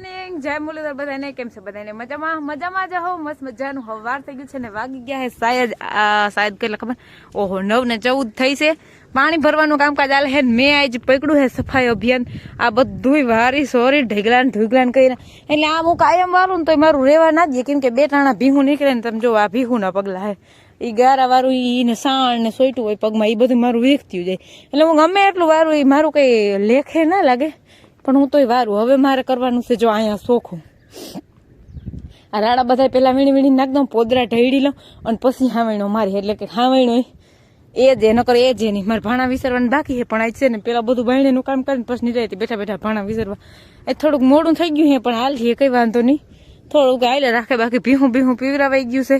Morning. જય મુરલીધર બધાને. કેમ છે બધાને? મજામાં? મજામાં જ હો. મસ્ત મજાનું. હવાર થઈ ગયું છે ને વાગી ગયા છે શાયદ આ શાયદ કેટલા ખબર? ઓહો નવ ને ચૌદ થઈ છે. પાણી ભરવાનું કામકાજ આલે છે મેં આજ પકડ્યું છે સફાઈ અભિયાન. આ બધુંય વારી સોરી ઢેગલા ને ઢુગલા ને કરીને એટલે આમ હું કાયમ વાળું ને તો મારું રહેવા ના દે. કેમ કે બે ટાણા ભીહું નીકળે ને તમે જો, આ ભીહું ના પગલા હે. એ ગારા ઈ ને સાણ ને સોયટું હોય પગમાં એ બધું મારું વીખતું જાય. એટલે હું ગમે એટલું વારું એ મારું કઈ લેખે ના લાગે. પણ હું તોય વારું. હવે મારે કરવાનું છે જો અહીંયા શોખું આ રાડા બધા પેલા વીણી વીણી નાખ પોદરા ઢળી લઉં અને પછી હાવણો મારી. એટલે કે હાવણો એ. જ કરે એ જ નહીં મારે ભાણા વિસરવાનું બાકી છે, પણ આ છે ને પેલા બધું ભાઈણીનું કામ કરીને પછી નહીં બેઠા બેઠા ભાણા વિસરવા. એ થોડુંક મોડું થઈ ગયું છે, પણ હાલ છે કઈ વાંધો નહીં. થોડુંક હાલે, રાખે બાકી પીહું પીહું પીવરાવાઈ ગયું છે.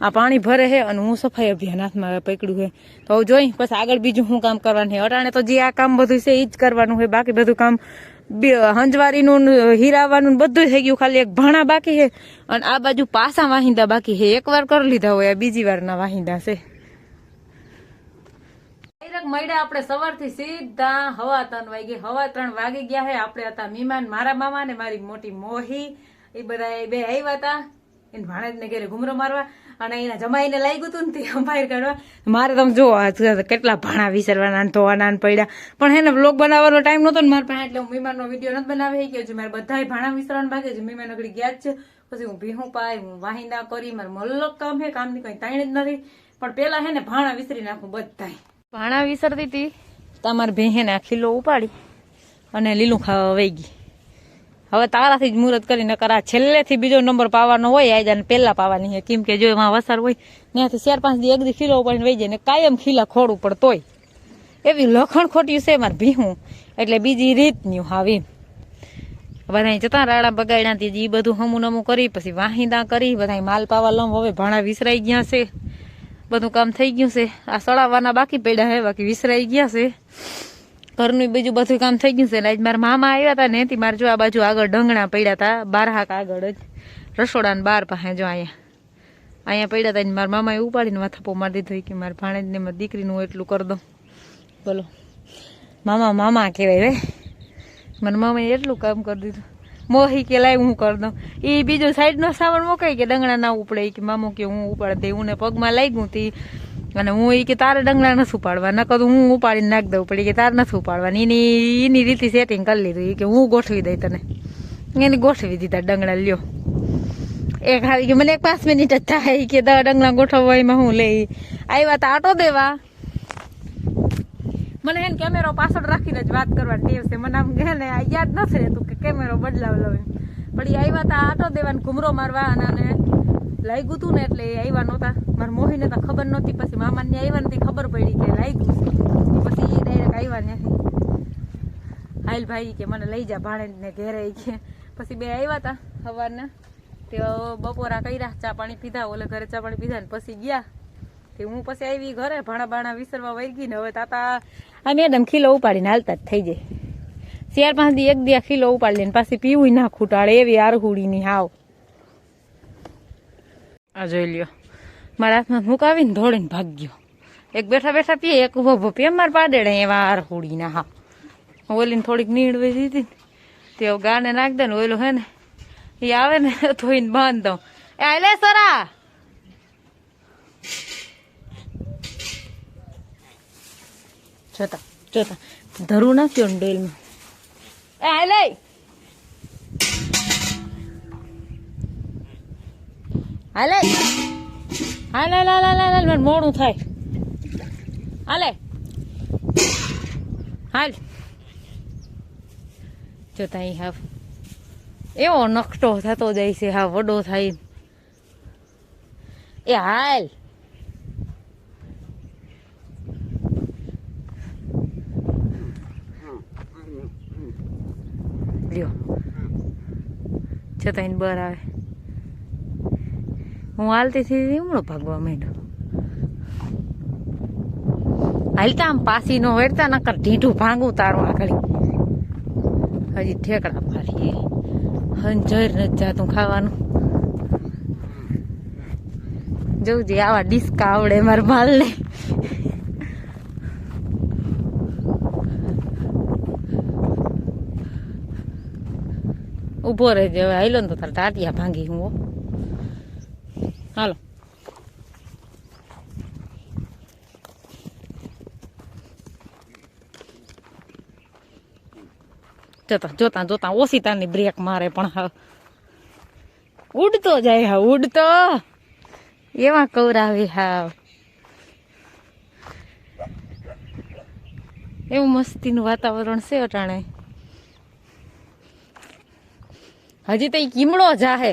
આ પાણી ભરે છે અને હું સફાઈ અભિયાન હાથમાં પકડ્યું છે. તો જોઈ, પછી આગળ બીજું શું કામ કરવાનું છે. અટાણે તો જે આ કામ બધું છે એ જ કરવાનું છે. બાકી બધું કામ હંજવારીનું નું હીરાવાનું બધું થઈ ગયું ખાલી એક ભાણા બાકી છે. અને આ બાજુ પાસા વાહિંદા બાકી છે. એક વાર કરી લીધા હોય બીજી બીજી વારના વાહિંદા છે. મળ્યા આપણે સવારથી સીધા હવા ત્રણ વાગી, હવા ત્રણ વાગી ગયા હે આપણે હતા મીમાન, મારા મામા ને મારી મોટી મોહી. એ બધા બે આવ્યા હતા. એને ભાણેજ ને ઘરે ઘુમરો મારવા. અને એના જમાઈને લાગ્યું હતું ને તે અંપાયર કાઢવા. મારે તમે જો કેટલા ભાણા વિસરવાના ને ધોવાના પડ્યા. પણ હેને બ્લોગ બનાવવાનો ટાઈમ નહોતો ને મારા પાસે એટલે હું મીમાનનો વીડિયો નથી બનાવી ગયો છું મારે બધાય ભાણા વિસરવાના બાકી છે મીમાન આગળ ગયા જ છે. પછી હું ભીહું પાય હું વાહિંદા કરી મારે મલ્લક કામ છે કામની કઈ તાણ જ નથી. પણ પેલા હે ને ભાણા વિસરી નાખું બધાય. ભાણા વિસરતી હતી? તમારે ભેહેને આ ખીલો ઉપાડી અને લીલું ખાવા વહી ગઈ. હવે તારાથી જ મુહૂર્ત કરા છેલ્લેથી બીજો નંબર પાવાનો હોય, આજે અને પહેલાં પાવાની છે. કેમ કે જો એમાં વસાર હોય, ત્યાંથી ચાર પાંચ દી એક દી ખીલો ઉપાડીને વહી જાય ને કાયમ ખીલા ખોડવું પડતોય એવી લખણ ખોટી છે મારે ભીહું. એટલે બીજી રીતની હાવી. બધા જતા રાડા બગાડ્યા તે એ બધું હમું નમું કરી, પછી વાહિંદા કરી, બધા માલ પાવા લમ હવે ભાણા વિસરાઈ ગયા છે. બધું કામ થઈ ગયું છે. આ સળાવવાના બાકી પડ્યા હે બાકી વિસરાઈ ગયા છે. ઘરનું બીજું બધું કામ થઈ ગયું છે. એટલે મારા મામા આવ્યા હતા ને એથી મારે જો આ બાજુ આગળ ઢંગણા પડ્યા હતા. બાર હાક આગળ જ. રસોડા ને બાર પાસે જો અહીંયા. અહીંયા પડ્યા હતા મારા મામાએ ઉપાડીને માથાપો મારી દીધો. કે મારા ભાણેજને મારી દીકરીનું એટલું કરી દઉં. બોલો. મામા મામા કહેવાય રે. મારા મામાએ એટલું કામ કરી દીધું. મોહી કે લાય હું કરી દઉં. એ બીજો સાઈડનો સામાન મોકાય કે ડંગણા ના ઉપડે. કે મામો કે હું ઉપાડ દે. હું ને પગમાં લાગ્યું તી. અને હું એ કે તારે ડંગણા નથી ઉપાડવા, નકર હું ઉપાડીને નાખ દઉં પડી કે તારે નથી ઉપાડવાની. એની એની રીતે સેટિંગ કરી લીધું એ કે હું ગોઠવી દઈ તને. એની ગોઠવી દીધા ડંગણા, લ્યો. એક આવી કે મને એક પાંચ મિનિટ જ થાય કે ડંગણા ગોઠવવા એમાં હું લઈ. આવ્યા તા આટો દેવા. મને એને કેમેરો પાછળ રાખીને જ વાત કરવાની ટેવ છે. મને આમ કહે ને યાદ નથી રહેતું કે કેમેરો બદલાવ લઉં. પણ એ આવ્યા તા આટો દેવાને ઘુમરો મારવા અને લાગ્યું હતું ને એટલે એ આવ્યા નહોતા. મારા મોહીને તો ખબર નહોતી. પછી મામાને આવ્યા નથી ખબર પડી કે લાગ્યું છે. પછી એ ડાયરેક્ટ આવ્યા નથી હાલ ભાઈ કે મને લઈ જા ભાણેજને ઘેરે કે. પછી બે આવ્યા હતા સવારના તે બપોરા કર્યા, ચા પાણી પીધા, ઓલે ઘરે ચા પાણી પીધા ને પછી ગયા. તે હું પછી આવી ઘરે, ભાણા ભાણા વિસરવા વહી ગઈ ને હવે તાતા આ મેડમ ખીલો ઉપાડીને હાલતા જ થઈ જાય. ચાર પાંચ દી એક દિયા ખીલો ઉપાડી લઈને પાછી પીવું ના ખૂટાડે, એવી આરહુડીની હાવ. આ જોઈ લ્યો. મારા હાથમાં મુકાવીને ધોળીને ભાગ્યો એક બેઠા બેઠા પીએ, એક ઊભો ઊભો પીએ, મારે પાડેડે એવા આરહુડીના હા. ઓલીને થોડીક નીડવી દીધી ને, તે ગાને નાખ દે ને, ઓલું હે ને એ આવે ને, ધોઈને બાંધ દઉં. એ આલે સરા! જોતા જોતા. ધરું નાખ્યો ને ડેલમાં. એ આ હાલે. હાલે હાલે લાલ મને મોડું થાય. હાલે. હાલ. જોતા અહીં હાવ. એવો નકટો થતો જાય છે હા વડો થાય એ હાલ. લ્યો. છતાં બર આવે. હું હાલતી થી હમણો ભાગવા માંડ્યો. હાલતા આમ પાસી નો વેરતા, નકર ઢીંઢું ભાંગું તારું આગળ. હજી ઠેકડા મારીએ હંજર નથી જાતું ખાવાનું. જોઉં જે, આવા ડિસ્કા આવડે મારા બાલને ઊભો રહેજે હવે હાલો ને તો તાર ટાટિયા ભાંગી હો. હાલો. જોતા જોતા જોતા, ઓછી તાની બ્રેક મારે પણ હા ઉડતો જાય હા ઉડતો. એવા કવરાવી હા એવું મસ્તીનું વાતાવરણ છે અટાણે. હજી તો ઈ કીમડો જાહે.